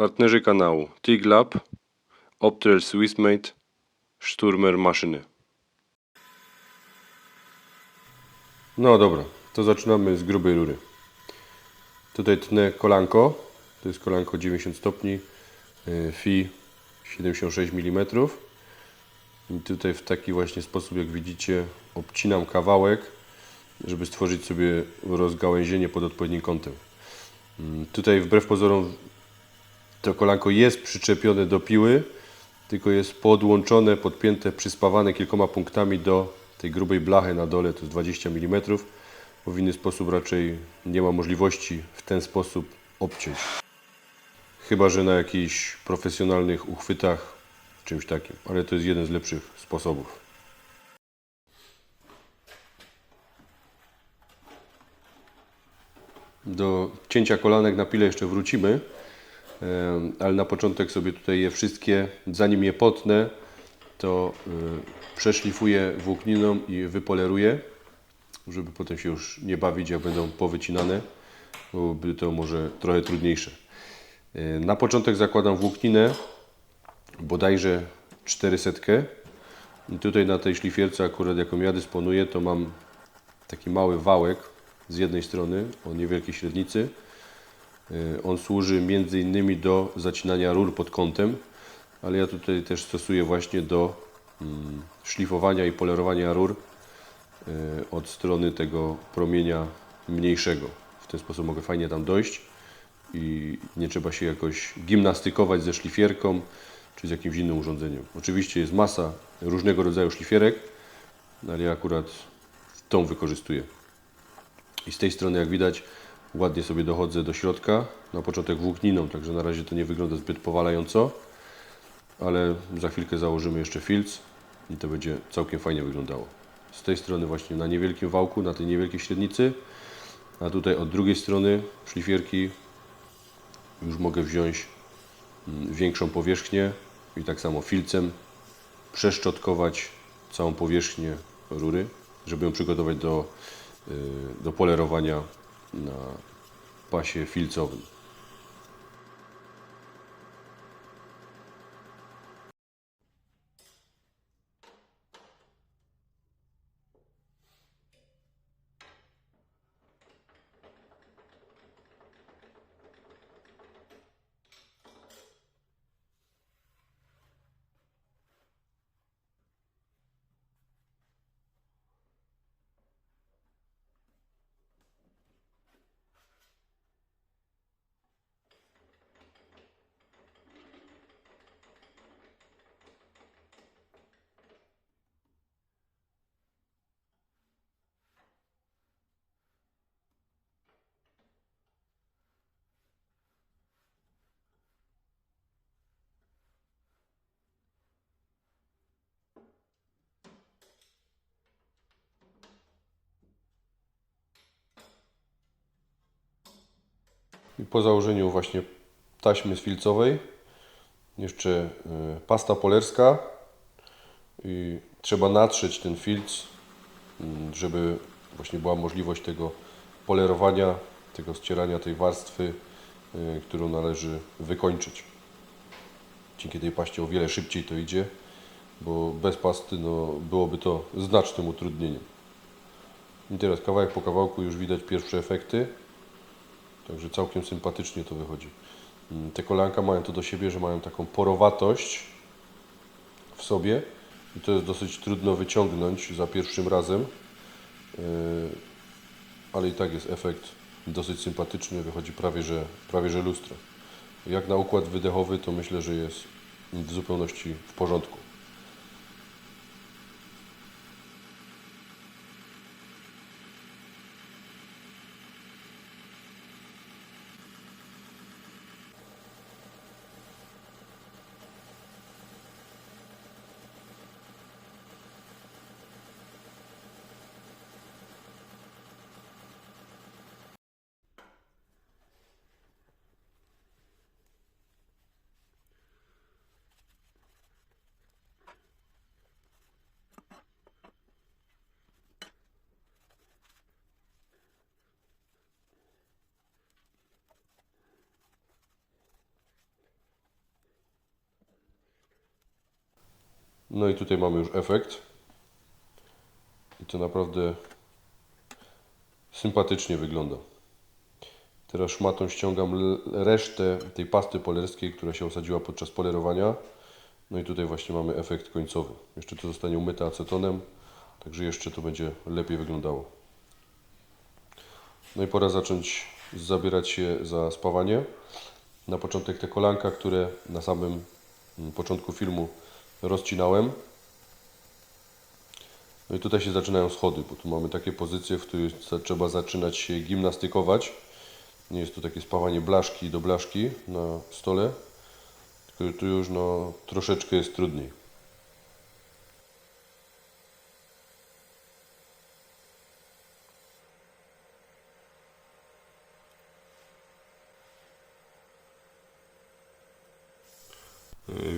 Partnerzy kanału TIG Lab, Optrel Swissmate, Sturmer Maszyny. No dobra, to zaczynamy z grubej rury. Tutaj tnę kolanko, to jest kolanko 90 stopni, y, FI 76 mm. I tutaj w taki właśnie sposób, jak widzicie, obcinam kawałek, żeby stworzyć sobie rozgałęzienie pod odpowiednim kątem. Mm, Tutaj wbrew pozorom to kolanko jest przyczepione do piły, tylko jest podłączone, podpięte, przyspawane kilkoma punktami do tej grubej blachy na dole, to jest 20 mm, bo w inny sposób raczej nie ma możliwości w ten sposób obciąć. Chyba, że na jakichś profesjonalnych uchwytach, czymś takim, ale to jest jeden z lepszych sposobów. Do cięcia kolanek na pile jeszcze wrócimy, ale na początek sobie tutaj je wszystkie, zanim je potnę, to y, przeszlifuję włókniną i wypoleruję, żeby potem się już nie bawić, jak będą powycinane, bo by to może trochę trudniejsze. Y, Na początek zakładam włókninę, bodajże 400. I tutaj na tej szlifierce akurat jaką ja dysponuję, to mam taki mały wałek z jednej strony o niewielkiej średnicy. Y, On służy między innymi do zacinania rur pod kątem, ale ja tutaj też stosuję właśnie do mm, szlifowania i polerowania rur y, od strony tego promienia mniejszego. W ten sposób mogę fajnie tam dojść i nie trzeba się jakoś gimnastykować ze szlifierką czy z jakimś innym urządzeniem. Oczywiście jest masa różnego rodzaju szlifierek, ale ja akurat tą wykorzystuję. I z tej strony, jak widać, ładnie sobie dochodzę do środka. Na początek włókniną, także na razie to nie wygląda zbyt powalająco, ale za chwilkę założymy jeszcze filc i to będzie całkiem fajnie wyglądało. Z tej strony właśnie na niewielkim wałku, na tej niewielkiej średnicy, a tutaj od drugiej strony szlifierki już mogę wziąć mm, większą powierzchnię i tak samo filcem przeszczotkować całą powierzchnię rury, żeby ją przygotować do, y, do polerowania na pasie filcowym. I po założeniu właśnie taśmy filcowej jeszcze y, pasta polerska i trzeba natrzeć ten filc, mm, żeby właśnie była możliwość tego polerowania, tego ścierania tej warstwy, y, którą należy wykończyć. Dzięki tej paście o wiele szybciej to idzie, bo bez pasty no, byłoby to znacznym utrudnieniem. I teraz kawałek po kawałku już widać pierwsze efekty. Także całkiem sympatycznie to wychodzi. Mm, Te kolanka mają to do siebie, że mają taką porowatość w sobie i to jest dosyć trudno wyciągnąć za pierwszym razem, Yy, ale i tak jest efekt dosyć sympatyczny, wychodzi prawie że, prawie że lustro. Jak na układ wydechowy to myślę, że jest w zupełności w porządku. No i tutaj mamy już efekt. I to naprawdę sympatycznie wygląda. Teraz szmatą ściągam resztę tej pasty polerskiej, która się osadziła podczas polerowania. No i tutaj właśnie mamy efekt końcowy. Jeszcze to zostanie umyte acetonem, także jeszcze to będzie lepiej wyglądało. No i pora zacząć zabierać się za spawanie. Na początek te kolanka, które na samym mm, początku filmu rozcinałem. No i tutaj się zaczynają schody, bo tu mamy takie pozycje, w których trzeba zaczynać się gimnastykować. Nie jest to takie spawanie blaszki do blaszki na stole, tylko tu już no, troszeczkę jest trudniej.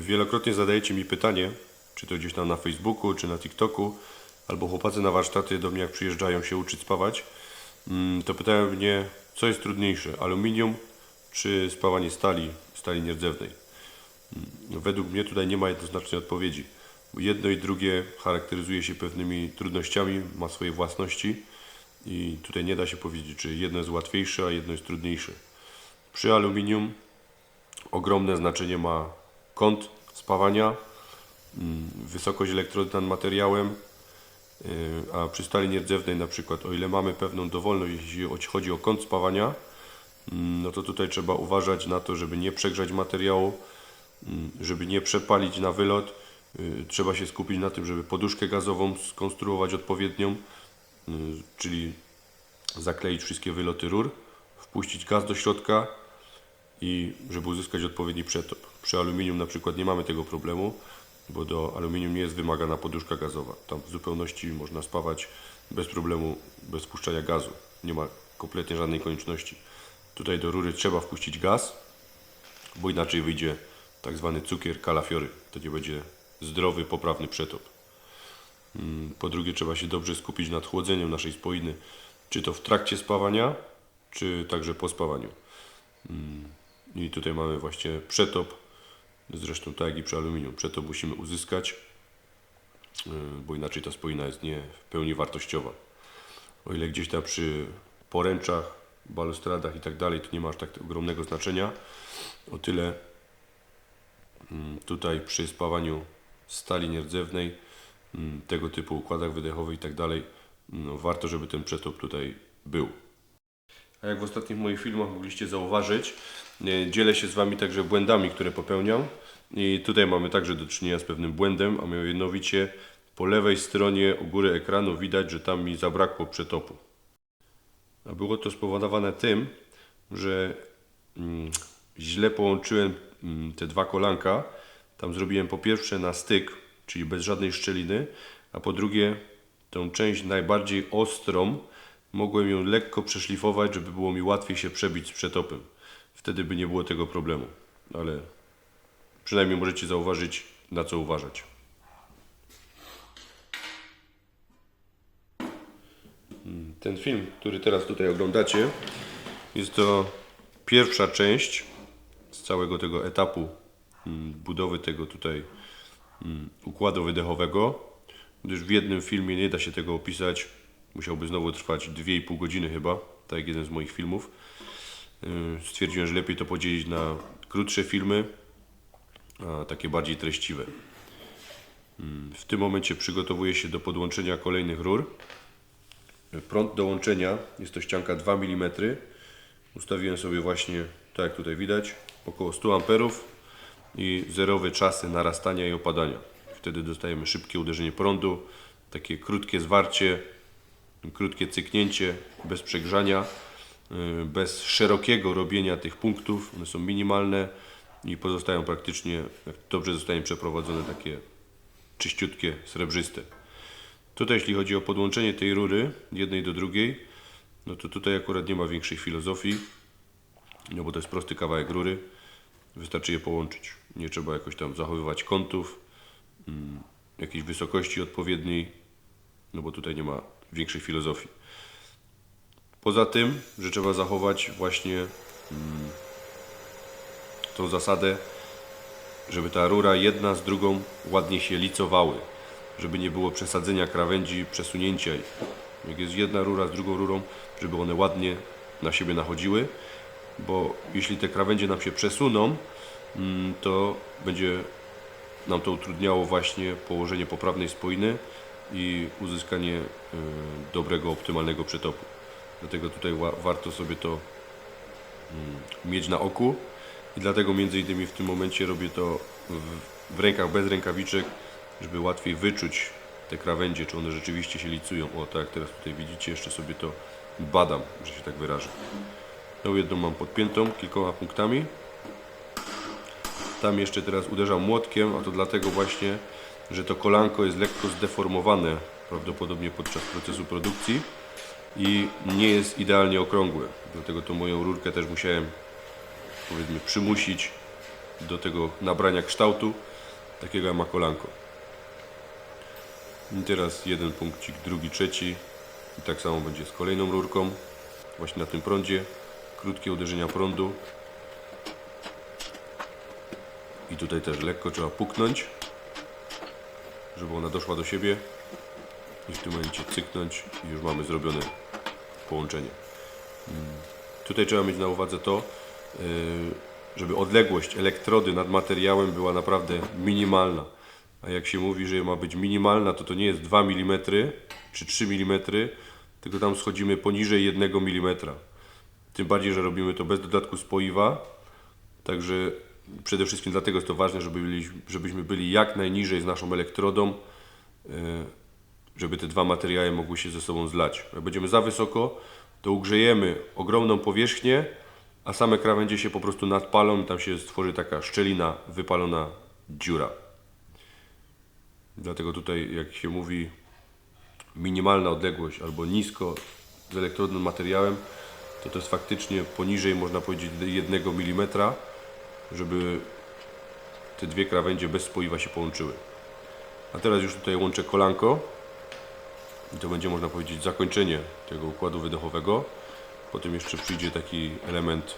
Wielokrotnie zadajecie mi pytanie, czy to gdzieś tam na Facebooku, czy na TikToku, albo chłopacy na warsztaty do mnie jak przyjeżdżają się uczyć spawać, mm, to pytają mnie, co jest trudniejsze, aluminium czy spawanie stali, stali nierdzewnej. Mm, Według mnie tutaj nie ma jednoznacznej odpowiedzi. Jedno i drugie charakteryzuje się pewnymi trudnościami, ma swoje własności i tutaj nie da się powiedzieć, czy jedno jest łatwiejsze, a jedno jest trudniejsze. Przy aluminium ogromne znaczenie ma kąt spawania, mm, wysokość elektrody nad materiałem, yy, a przy stali nierdzewnej na przykład, o ile mamy pewną dowolność, jeśli chodzi o kąt spawania, mm, no to tutaj trzeba uważać na to, żeby nie przegrzać materiału, mm, żeby nie przepalić na wylot. Yy, Trzeba się skupić na tym, żeby poduszkę gazową skonstruować odpowiednią, yy, czyli zakleić wszystkie wyloty rur, wpuścić gaz do środka, i żeby uzyskać odpowiedni przetop. Przy aluminium na przykład nie mamy tego problemu, bo do aluminium nie jest wymagana poduszka gazowa. Tam w zupełności można spawać bez problemu, bez wpuszczania gazu. Nie ma kompletnie żadnej konieczności. Tutaj do rury trzeba wpuścić gaz, bo inaczej wyjdzie tak zwany cukier kalafiory. To nie będzie zdrowy, poprawny przetop. Mm, Po drugie trzeba się dobrze skupić nad chłodzeniem naszej spoiny, czy to w trakcie spawania, czy także po spawaniu. I tutaj mamy właśnie przetop, zresztą tak i przy aluminium. Przetop musimy uzyskać, yy, bo inaczej ta spoina jest nie w pełni wartościowa. O ile gdzieś tam przy poręczach, balustradach i tak dalej to nie ma aż tak ogromnego znaczenia, o tyle mm, tutaj przy spawaniu stali nierdzewnej, mm, tego typu układach wydechowych i tak dalej, no, warto, żeby ten przetop tutaj był. A jak w ostatnich moich filmach mogliście zauważyć, e, dzielę się z Wami także błędami, które popełniam. I tutaj mamy także do czynienia z pewnym błędem, a mianowicie po lewej stronie u góry ekranu widać, że tam mi zabrakło przetopu. A było to spowodowane tym, że mm, źle połączyłem mm, te dwa kolanka. Tam zrobiłem po pierwsze na styk, czyli bez żadnej szczeliny, a po drugie tą część najbardziej ostrą mogłem ją lekko przeszlifować, żeby było mi łatwiej się przebić z przetopem. Wtedy by nie było tego problemu, ale przynajmniej możecie zauważyć, na co uważać. Mm, Ten film, który teraz tutaj oglądacie, jest to pierwsza część z całego tego etapu mm, budowy tego tutaj mm, układu wydechowego, gdyż w jednym filmie nie da się tego opisać. Musiałby znowu trwać 2,5 godziny chyba, tak jak jeden z moich filmów. Yy, Stwierdziłem, że lepiej to podzielić na krótsze filmy, a takie bardziej treściwe. Mm, W tym momencie przygotowuję się do podłączenia kolejnych rur. Prąd do łączenia jest to ścianka 2 mm. Ustawiłem sobie właśnie, tak jak tutaj widać, około 100 amperów i zerowe czasy narastania i opadania. Wtedy dostajemy szybkie uderzenie prądu, takie krótkie zwarcie, krótkie cyknięcie, bez przegrzania, bez szerokiego robienia tych punktów. One są minimalne i pozostają praktycznie, jak dobrze zostanie przeprowadzone, takie czyściutkie, srebrzyste. Tutaj jeśli chodzi o podłączenie tej rury jednej do drugiej, no to tutaj akurat nie ma większej filozofii, no bo to jest prosty kawałek rury, wystarczy je połączyć. Nie trzeba jakoś tam zachowywać kątów, mm, jakiejś wysokości odpowiedniej, no bo tutaj nie ma większej filozofii. Poza tym, że trzeba zachować właśnie mm, tą zasadę, żeby ta rura jedna z drugą ładnie się licowały, żeby nie było przesadzenia krawędzi, przesunięcia ich. Jak jest jedna rura z drugą rurą, żeby one ładnie na siebie nachodziły, bo jeśli te krawędzie nam się przesuną, mm, to będzie nam to utrudniało właśnie położenie poprawnej spoiny i uzyskanie y, dobrego, optymalnego przetopu. Dlatego tutaj wa- warto sobie to mm, mieć na oku i dlatego między innymi w tym momencie robię to w, w rękach bez rękawiczek, żeby łatwiej wyczuć te krawędzie, czy one rzeczywiście się licują. O, tak jak teraz tutaj widzicie, jeszcze sobie to badam, że się tak wyrażę. Tą jedną mam podpiętą kilkoma punktami. Tam jeszcze teraz uderzam młotkiem, a to dlatego właśnie, że to kolanko jest lekko zdeformowane prawdopodobnie podczas procesu produkcji i nie jest idealnie okrągłe. Dlatego to moją rurkę też musiałem powiedzmy przymusić do tego nabrania kształtu takiego jak ma kolanko. I teraz jeden punkcik, drugi, trzeci i tak samo będzie z kolejną rurką właśnie na tym prądzie. Krótkie uderzenia prądu i tutaj też lekko trzeba puknąć, żeby ona doszła do siebie i w tym momencie cyknąć i już mamy zrobione połączenie. Mm. Tutaj trzeba mieć na uwadze to, yy, żeby odległość elektrody nad materiałem była naprawdę minimalna. A jak się mówi, że ma być minimalna, to to nie jest 2 mm czy 3 mm, tylko tam schodzimy poniżej 1 mm. Tym bardziej, że robimy to bez dodatku spoiwa, Także przede wszystkim dlatego jest to ważne, żeby byli, żebyśmy byli jak najniżej z naszą elektrodą, e, żeby te dwa materiały mogły się ze sobą zlać. Jak będziemy za wysoko, to ugrzejemy ogromną powierzchnię, a same krawędzie się po prostu nadpalą i tam się stworzy taka szczelina, wypalona dziura. Dlatego tutaj, jak się mówi, minimalna odległość albo nisko z elektrodnym materiałem, to to jest faktycznie poniżej, można powiedzieć, 1 mm, żeby te dwie krawędzie bez spoiwa się połączyły. A teraz już tutaj łączę kolanko i to będzie, można powiedzieć, zakończenie tego układu wydechowego. Potem jeszcze przyjdzie taki element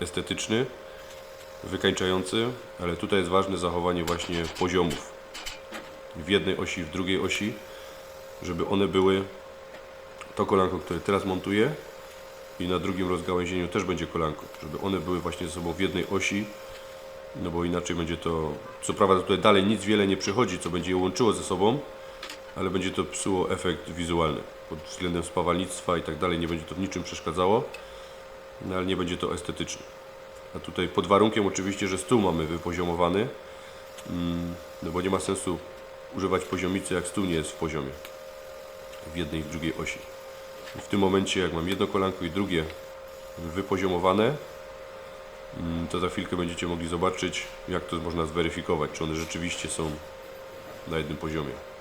estetyczny, wykańczający, ale tutaj jest ważne zachowanie właśnie poziomów w jednej osi, w drugiej osi, żeby one były to kolanko, które teraz montuję i na drugim rozgałęzieniu też będzie kolanko, żeby one były właśnie ze sobą w jednej osi, no bo inaczej będzie to, co prawda tutaj dalej nic wiele nie przychodzi, co będzie je łączyło ze sobą, ale będzie to psuło efekt wizualny pod względem spawalnictwa i tak dalej, nie będzie to w niczym przeszkadzało, no ale nie będzie to estetyczne. A tutaj pod warunkiem oczywiście, że stół mamy wypoziomowany, mm, no bo nie ma sensu używać poziomicy, jak stół nie jest w poziomie w jednej i w drugiej osi. W tym momencie, jak mam jedno kolanko i drugie wypoziomowane, mm, to za chwilkę będziecie mogli zobaczyć, jak to można zweryfikować, czy one rzeczywiście są na jednym poziomie.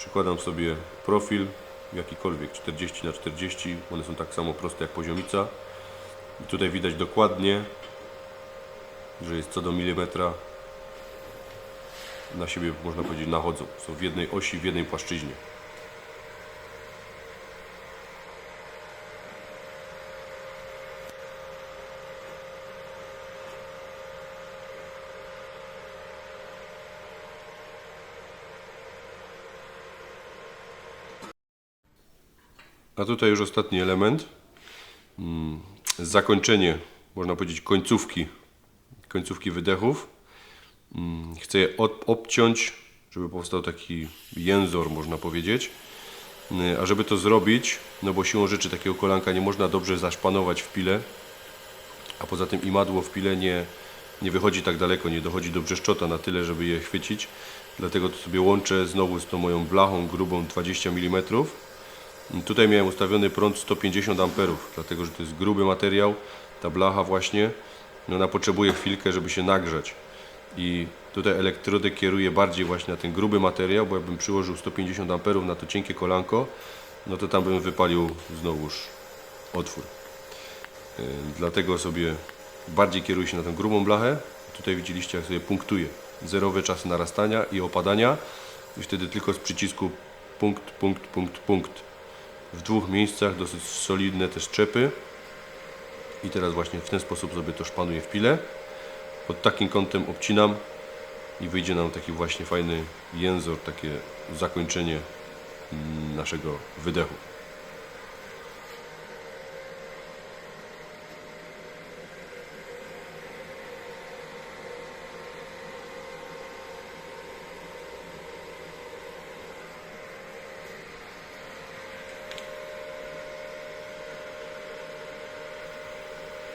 Przykładam sobie profil jakikolwiek 40 na 40 one są tak samo proste jak poziomica i tutaj widać dokładnie, że jest co do milimetra na siebie można powiedzieć nachodzą. Są w jednej osi, w jednej płaszczyźnie. A tutaj już ostatni element. Mm, Zakończenie, można powiedzieć, końcówki, końcówki wydechów. Mm, Chcę je obciąć, żeby powstał taki jęzor, można powiedzieć. Mm, A żeby to zrobić, no bo siłą rzeczy takiego kolanka nie można dobrze zaszpanować w pile, a poza tym imadło w pile nie, nie wychodzi tak daleko, nie dochodzi do brzeszczota na tyle, żeby je chwycić. Dlatego to sobie łączę znowu z tą moją blachą grubą 20 mm. Tutaj miałem ustawiony prąd 150 A, dlatego że to jest gruby materiał, ta blacha właśnie, no ona potrzebuje chwilkę, żeby się nagrzać. I tutaj elektrodę kieruję bardziej właśnie na ten gruby materiał, bo jakbym przyłożył 150 A na to cienkie kolanko, no to tam bym wypalił znowuż otwór. Yy, Dlatego sobie bardziej kieruję się na tę grubą blachę. Tutaj widzieliście, jak sobie punktuję. Zerowy czas narastania i opadania. I wtedy tylko z przycisku punkt, punkt, punkt, punkt. W dwóch miejscach dosyć solidne też czepy. I teraz właśnie w ten sposób sobie to szpanuję w pile. Pod takim kątem obcinam i wyjdzie nam taki właśnie fajny jęzor, takie zakończenie mm, naszego wydechu.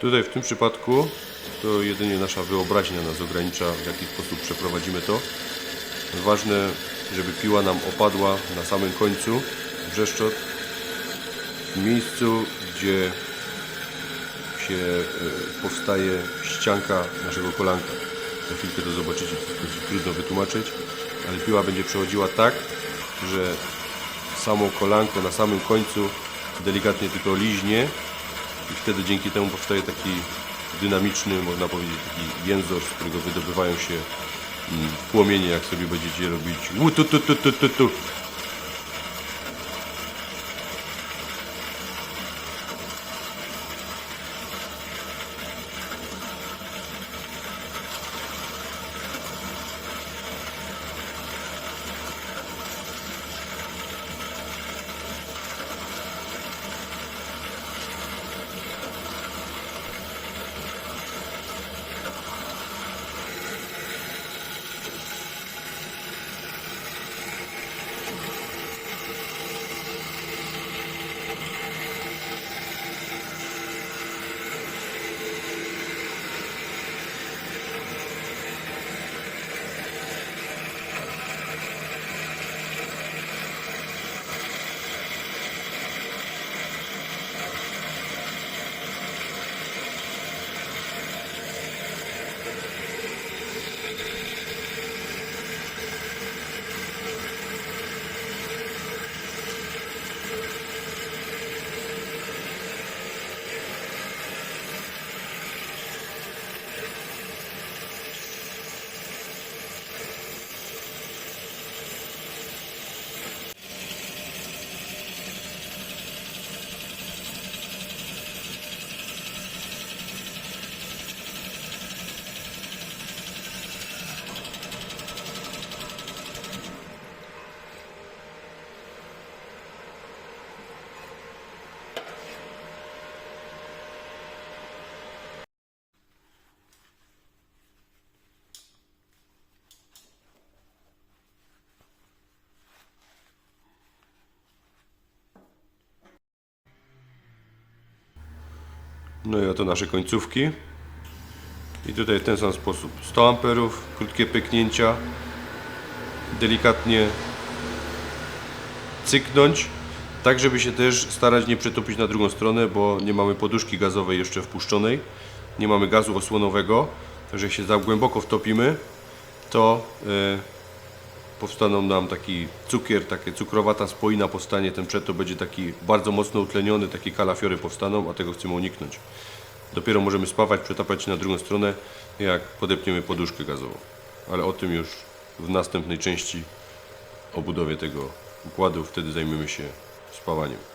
Tutaj w tym przypadku to jedynie nasza wyobraźnia nas ogranicza, w jaki sposób przeprowadzimy to. Ważne, żeby piła nam opadła na samym końcu brzeszczot, w miejscu, gdzie się e, powstaje ścianka naszego kolanka. Za chwilkę to zobaczycie, to jest trudno wytłumaczyć, ale piła będzie przechodziła tak, że samo kolanko na samym końcu delikatnie tylko liźnie i wtedy dzięki temu powstaje taki dynamiczny, można powiedzieć, taki jęzor, z którego wydobywają się mm, płomienie, jak sobie będziecie robić tu tu tu tu tu tu. No i oto nasze końcówki. I tutaj w ten sam sposób. 100 amperów, krótkie pyknięcia, delikatnie cyknąć, tak żeby się też starać nie przetopić na drugą stronę, bo nie mamy poduszki gazowej jeszcze wpuszczonej, nie mamy gazu osłonowego, także jak się za głęboko wtopimy, to e, powstaną nam taki cukier, takie cukrowata spoina powstanie, ten przetop będzie taki bardzo mocno utleniony, takie kalafiory powstaną, a tego chcemy uniknąć. Dopiero możemy spawać, przetapiać na drugą stronę, jak podepniemy poduszkę gazową. Ale o tym już w następnej części o budowie tego układu, wtedy zajmiemy się spawaniem.